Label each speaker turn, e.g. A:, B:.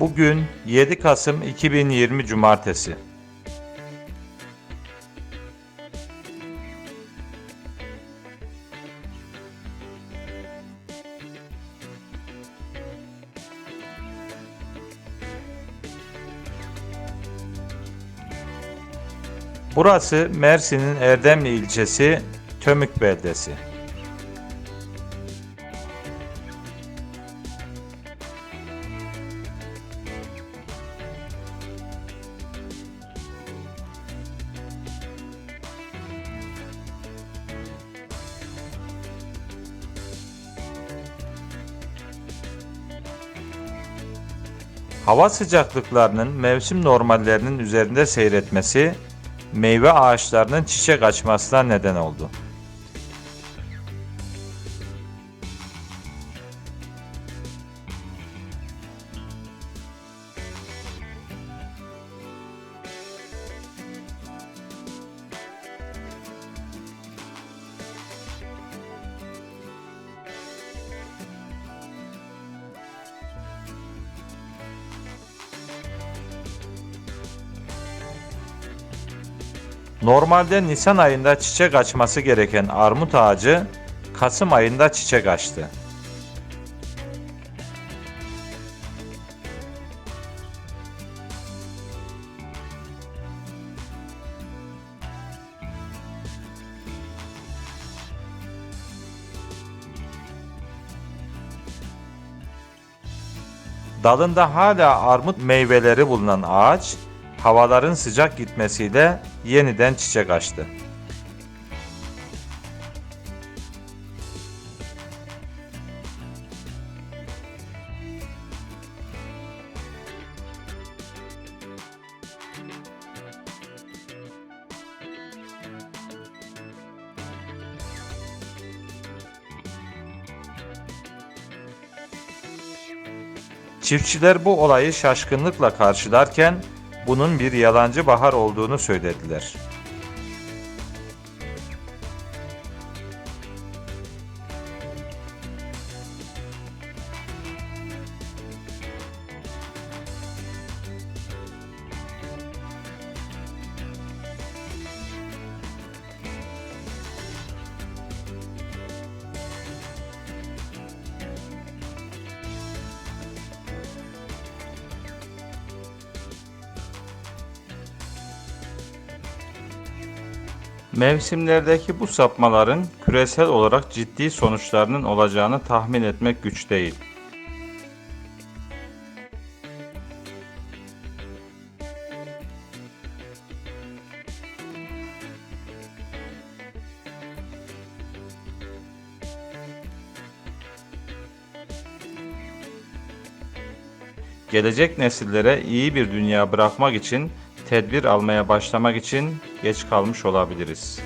A: Bugün 7 Kasım 2020 Cumartesi. Burası Mersin'in Erdemli ilçesi Tömük beldesi. Hava sıcaklıklarının mevsim normallerinin üzerinde seyretmesi meyve ağaçlarının çiçek açmasına neden oldu. Normalde Nisan ayında çiçek açması gereken armut ağacı Kasım ayında çiçek açtı. Dalında hala armut meyveleri bulunan ağaç, havaların sıcak gitmesiyle yeniden çiçek açtı. Çiftçiler bu olayı şaşkınlıkla karşılarken bunun bir yalancı bahar olduğunu söylediler. Mevsimlerdeki bu sapmaların küresel olarak ciddi sonuçlarının olacağını tahmin etmek güç değil. Gelecek nesillere iyi bir dünya bırakmak için tedbir almaya başlamak için geç kalmış olabiliriz.